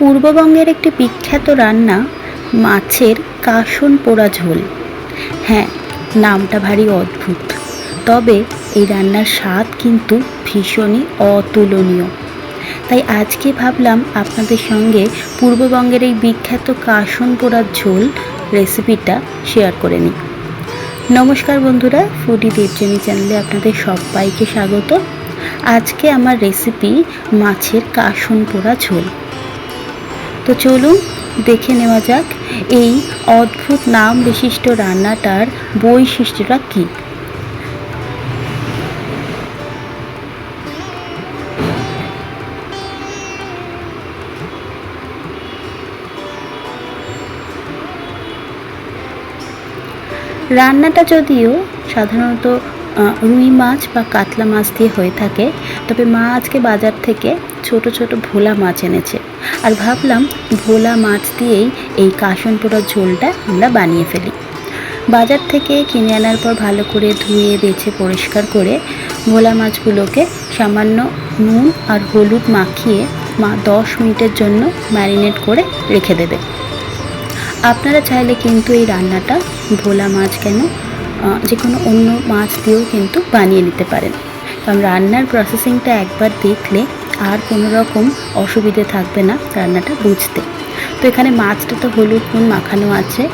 পূর্ববঙ্গের একটি বিখ্যাত রান্না, মাছের কাসন পোড়া ঝোল। হ্যাঁ নামটা ভারী অদ্ভুত। তবে এই রান্নার স্বাদ কিন্তু ভীষণই অতুলনীয়। তাই আজকে ভাবলাম আপনাদের সঙ্গে পূর্ববঙ্গের এই বিখ্যাত কাসন পোড়ার ঝোল রেসিপিটা শেয়ার করে নিই। নমস্কার বন্ধুরা ফুডি দেবজানি চ্যানেলে আপনাদের সবাইকে স্বাগত। আজকে আমার রেসিপি মাছের কাসন পোড়া ঝোল। তো চলুন দেখে নেওয়া যাক এই অদ্ভুত নাম বিশিষ্ট রান্নাটার বৈশিষ্ট্যটা কী। রান্নাটা যদিও সাধারণত রুই মাছ বা কাতলা মাছ দিয়ে হয়ে থাকে, তবে মা আজকে বাজার থেকে ছোট ছোট ভোলা মাছ এনেছে। আর ভাবলাম ভোলা মাছ দিয়েই এই কাসন পোড়ার ঝোলটা আমরা বানিয়ে ফেলি। বাজার থেকে কিনে আনার পর ভালো করে ধুয়ে, বেছে, পরিষ্কার করে ভোলা মাছগুলোকে সামান্য নুন আর হলুদ মাখিয়ে মা দশ মিনিটের জন্য ম্যারিনেট করে রেখে দেবে। আপনারা চাইলে কিন্তু এই রান্নাটা ভোলা মাছ কেন যে কোনো অন্য মাছ দিয়েও কিন্তু বানিয়ে নিতে পারেন। কারণ রান্নার প্রসেসিংটা একবার দেখলে আর কোনো রকম অসুবিধে থাকবে না রান্নাটা বুঝতে। তো এখানে মাছটা তো হলুদ নুন মাখানো আছে।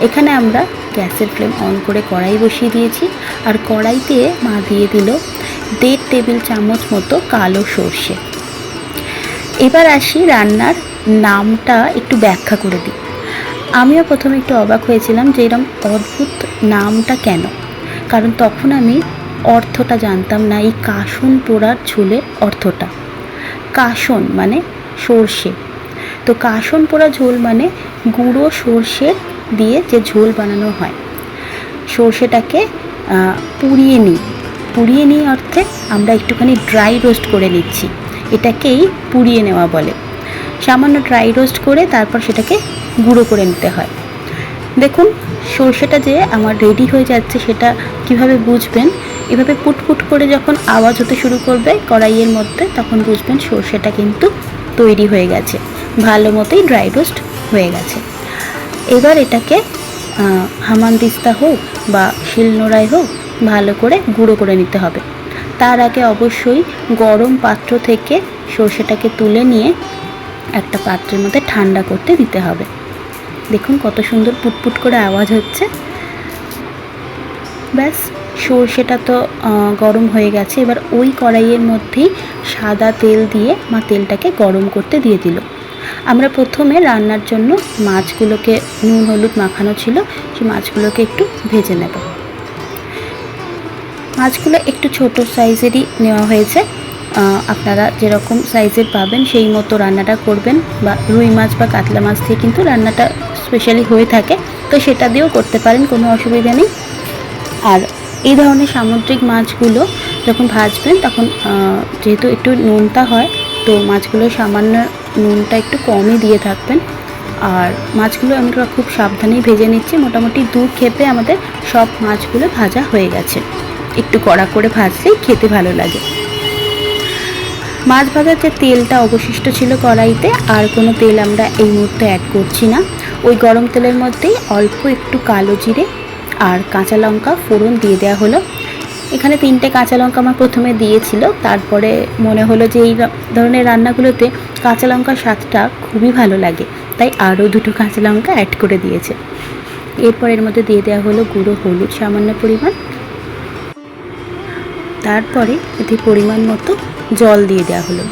এখানে আমরা গ্যাসের ফ্লেম অন করে কড়াই বসিয়ে দিয়েছি। আর কড়াইতে মা দিয়ে দিল দেড় টেবিল চামচ মতো কালো সর্ষে। এবার আসি রান্নার নামটা একটু ব্যাখ্যা করে দিই। আমিও প্রথমে একটু অবাক হয়েছিলাম যে এরকম অদ্ভুত নামটা কেন? কারণ তখন আমি অর্থটা জানতাম না, এই কাসন পোড়ার ঝোলের অর্থটা। কাসন মানে সর্ষে। তো কাসন পোড়া ঝোল মানে গুঁড়ো সর্ষের দিয়ে যে ঝোল বানানো হয়। সর্ষেটাকে পুড়িয়ে নিই। পুড়িয়ে নিই অর্থে আমরা একটুখানি ড্রাই রোস্ট করে নিচ্ছি। এটাকেই পুড়িয়ে নেওয়া বলে। সামান্য ড্রাই রোস্ট করে তারপর সেটাকে গুঁড়ো করে নিতে হয়। দেখুন, সর্ষেটা যে আমার রেডি হয়ে যাচ্ছে সেটা কীভাবে বুঝবেন? এভাবে পুটপুট করে যখন আওয়াজ হতে শুরু করবে কড়াইয়ের মধ্যে, তখন বুঝবেন সর্ষেটা কিন্তু তৈরি হয়ে গেছে, ভালো মতোই ড্রাই রোস্ট হয়ে গেছে। এবার এটাকে হামানদিস্তা হোক বা শিলনোড়ায় হোক, ভালো করে গুঁড়ো করে নিতে হবে। তার আগে অবশ্যই গরম পাত্র থেকে সর্ষেটাকে তুলে নিয়ে একটা পাত্রের মধ্যে ঠান্ডা করতে দিতে হবে। দেখুন কত সুন্দর পুটপুট করে আওয়াজ হচ্ছে। ব্যাস। সর্ষেটা তো গরম হয়ে গেছে। এবার ওই কড়াইয়ের মধ্যেই সাদা তেল দিয়ে মা তেলটাকে গরম করতে দিয়ে দিল। আমরা প্রথমে রান্নার জন্য মাছগুলোকে, নুন, হলুদ মাখানো ছিল, সেই মাছগুলোকে একটু ভেজে নেব। মাছগুলো একটু ছোট সাইজেরই নেওয়া হয়েছে। আপনারা যেরকম সাইজের পাবেন সেই মতো রান্নাটা করবেন বা রুই মাছ বা কাতলা মাছ দিয়ে কিন্তু রান্নাটা স্পেশালি হয়ে থাকে। তো সেটা দিয়েও করতে পারেন, কোনো অসুবিধা নেই। আর এই ধরনের সামুদ্রিক মাছগুলো যখন ভাজবেন, তখন যেহেতু একটু নুনটা হয়, তো মাছগুলো সামান্য নুনটা একটু কমই দিয়ে থাকবেন। আর মাছগুলো আমরা খুব সাবধানেই ভেজে নিচ্ছি। মোটামুটি দু খেপে আমাদের সব মাছগুলো ভাজা হয়ে গেছে। একটু কড়া করে ভাজলেই খেতে ভালো লাগে। মাছ ভাজার যে তেলটা অবশিষ্ট ছিল কড়াইতে, আর কোনো তেল আমরা এই মুহূর্তে অ্যাড করছি না। ওই গরম তেলের মধ্যেই অল্প একটু কালো জিরে আর কাঁচা লঙ্কা ফোড়ন দিয়ে দেওয়া হলো। এখানে তিনটে কাঁচা লঙ্কা আমার প্রথমে দিয়েছিল, তারপরে মনে হলো যে এই ধরনের রান্নাগুলোতে কাঁচা লঙ্কার স্বাদটা খুবই ভালো লাগে, তাই আরও দুটো কাঁচা লঙ্কা অ্যাড করে দিয়েছে। এরপর এর মধ্যে দিয়ে দেওয়া হলো গুঁড়ো হলুদ সামান্য পরিমাণ। তারপরে এতে পরিমাণ মতো জল দিয়ে দেওয়া হলো।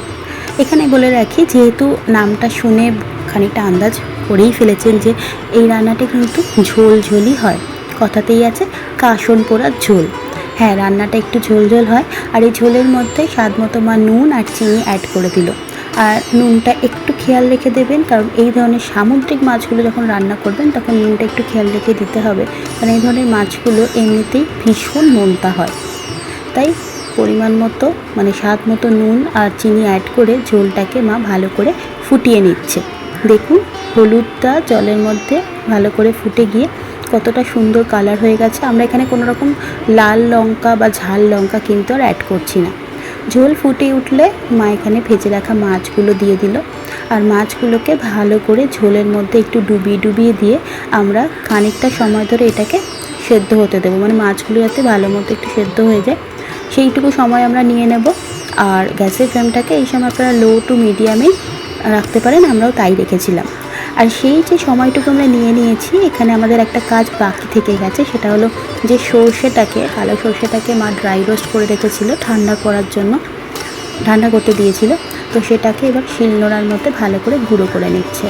এখানে বলে রাখি, যেহেতু নামটা শুনে খানিকটা আন্দাজ করেই ফেলেছেন যে এই রান্নাটা কিন্তু ঝোল ঝোলই হয়। কথাতেই আছে কাসন পোড়ার ঝোল। হ্যাঁ রান্নাটা একটু ঝোল ঝোল হয়, আর এই ঝোলের মধ্যে স্বাদ মতো মা নুন আর চিনি অ্যাড করে দিল। আর নুনটা একটু খেয়াল রেখে দেবেন, কারণ এই ধরনের সামুদ্রিক মাছগুলো যখন রান্না করবেন, তখন নুনটা একটু খেয়াল রেখে দিতে হবে। কারণ এই ধরনের মাছগুলো এমনিতেই ভীষণ নোনতা হয়। তাই পরিমাণ মতো মানে স্বাদ মতো নুন আর চিনি অ্যাড করে ঝোলটাকে মা ভালো করে ফুটিয়ে নিচ্ছে। দেখুন, হলুদটা জলের মধ্যে ভালো করে ফুটে গিয়ে কতটা সুন্দর কালার হয়ে গেছে, আমরা এখানে কোনো রকম লাল লঙ্কা বা ঝাল লঙ্কা কিন্তু আর অ্যাড করছি না। ঝোল ফুটে উঠলে মা এখানে ভেজে রাখা মাছগুলো দিয়ে দিল। আর মাছগুলোকে ভালো করে ঝোলের মধ্যে একটু ডুবিয়ে ডুবিয়ে দিয়ে আমরা খানিকটা সময় ধরে এটাকে সেদ্ধ হতে দেবো। মানে মাছগুলো যাতে ভালো মতো একটু সেদ্ধ হয়ে যায়, সেইটুকু সময় আমরা নিয়ে নেব। আর গ্যাসের ফ্লেমটাকে এই সময় আপনারা লো টু মিডিয়ামেই রাখতে পারেন, আমরাও তাই রেখেছিলাম। আর সেই যে সময়টুকু আমরা নিয়ে নিয়েছি, এখানে আমাদের একটা কাজ বাকি থেকে গেছে, সেটা হলো যে সর্ষেটাকে, কালো সর্ষেটাকে মা ড্রাই রোস্ট করে রেখেছিল, ঠান্ডা করার জন্য, ঠান্ডা করতে দিয়েছিল। তো সেটাকে এবার শিলনোড়ার মধ্যে ভালো করে গুঁড়ো করে নিচ্ছে।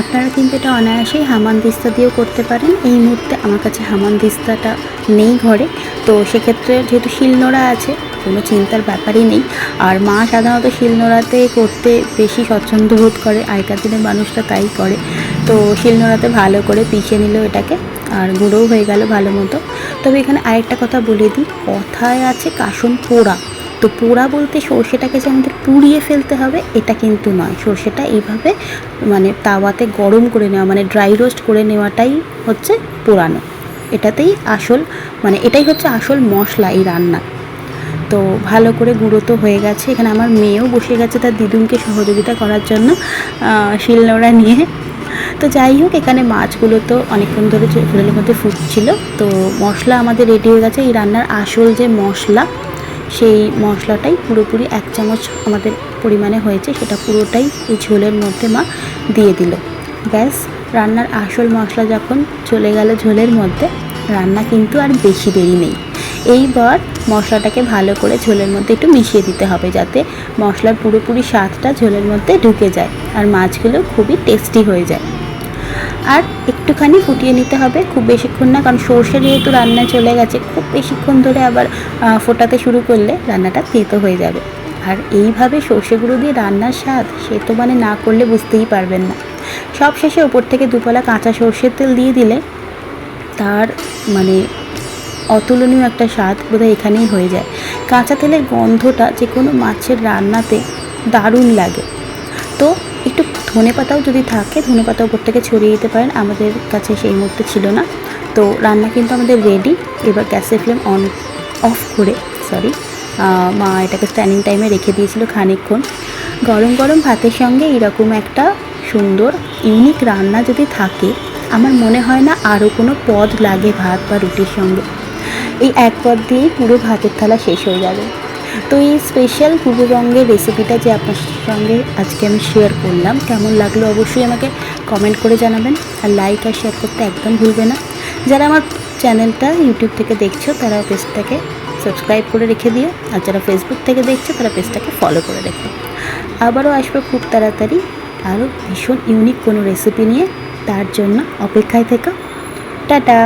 আপনারা কিন্তু এটা অনায়াসেই হামান দিস্তা দিয়েও করতে পারেন। এই মুহূর্তে আমার কাছে হামান দিস্তাটা নেই ঘরে। তো সেক্ষেত্রে যেহেতু শিলনোড়া আছে কোনো চিন্তার ব্যাপারই নেই। আর মা সাধারণত শিলনোড়াতে করতে বেশি স্বচ্ছন্দ বোধ করে। আগেকার দিনের মানুষরা তাই করে। তো শিলনোড়াতে ভালো করে পিষে নিল এটাকে আর গুঁড়োও হয়ে গেল ভালো মতো। তবে এখানে আরেকটা কথা বলে দিই। কথায় আছে কাসন পোড়া। তো পোড়া বলতে সর্ষেটাকে যে আমাদের পুড়িয়ে ফেলতে হবে, এটা কিন্তু নয়। সর্ষেটা এইভাবে মানে তাওয়াতে গরম করে নেওয়া মানে ড্রাই রোস্ট করে নেওয়াটাই হচ্ছে পোড়ানো। এটাতেই আসল মানে এটাই হচ্ছে আসল মশলা এই রান্না। তো ভালো করে গুঁড়ো তো হয়ে গেছে। এখানে আমার মেয়েও বসে গেছে তার দিদুনকে সহযোগিতা করার জন্য শিলনোড়া নিয়ে। তো যাই হোক, এখানে মাছগুলো তো অনেকক্ষণ ধরে ঝোলের মধ্যে ফুটছিল। তো মশলা আমাদের রেডি হয়ে গেছে। এই রান্নার আসল যে মশলা, সেই মশলাটাই পুরোপুরি এক চামচ আমাদের পরিমাণে হয়েছে। সেটা পুরোটাই এই ঝোলের মধ্যে মা দিয়ে দিল। ব্যাস, রান্নার আসল মশলা যখন চলে গেল ঝোলের মধ্যে, রান্না কিন্তু আর বেশি দেরি নেই। এইবার মশলাটাকে ভালো করে ঝোলের মধ্যে একটু মিশিয়ে দিতে হবে যাতে মশলার পুরোপুরি স্বাদটা ঝোলের মধ্যে ঢুকে যায় আর মাছগুলো খুবই টেস্টি হয়ে যায়। আর একটুখানি ফুটিয়ে নিতে হবে খুব বেশিক্ষণ না, কারণ সর্ষে যেহেতু রান্না চলে গেছে, খুব বেশিক্ষণ ধরে আবার ফোটাতে শুরু করলে রান্নাটা তেতো হয়ে যাবে। আর এইভাবে সর্ষে গুঁড়ো দিয়ে রান্নার স্বাদ, সে তো মানে না করলে বুঝতেই পারবেন না। সব শেষে ওপর থেকে দুপলা কাঁচা সর্ষের তেল দিয়ে দিলে তার মানে অতুলনীয় একটা স্বাদ বোধহয় এখানেই হয়ে যায়। কাঁচা তেলের গন্ধটা যে কোনো মাছের রান্নাতে দারুণ লাগে। তো একটু ধনে পাতাও যদি থাকে, ধনে পাতা উপর থেকে ছড়িয়ে দিতে পারেন, আমাদের কাছে সেই মুহূর্তে ছিল না। তো রান্না কিন্তু আমাদের রেডি এবার গ্যাসের ফ্লেম অন অফ করে সরি মা এটাকে স্ট্যান্ডিং টাইমে রেখে দিয়েছিল খানিকক্ষণ। গরম গরম ভাতের সঙ্গে এরকম একটা সুন্দর ইউনিক রান্না যদি থাকে, আমার মনে হয় না আরও কোনো পদ লাগে ভাত বা রুটির সঙ্গে। এই এক পদ দিয়েই পুরো ভাতের থালা শেষ হয়ে যাবে। তো এই স্পেশাল পূর্ববঙ্গের রেসিপিটা যে আপনার সঙ্গে আজকে আমি শেয়ার করলাম, কেমন লাগল অবশ্যই আমাকে কমেন্ট করে জানাবেন। আর লাইক আর শেয়ার করতে একদম ভুলবে না। যারা আমার চ্যানেলটা ইউটিউব থেকে দেখছ তারা পেজটাকে সাবস্ক্রাইব করে রেখে দিও। আর যারা ফেসবুক থেকে দেখছ, তারা পেজটাকে ফলো করে রেখো। আবারও আসব খুব তাড়াতাড়ি আরও ভীষণ ইউনিক কোনো রেসিপি নিয়ে। তার জন্য অপেক্ষায় থেকো। টাটা!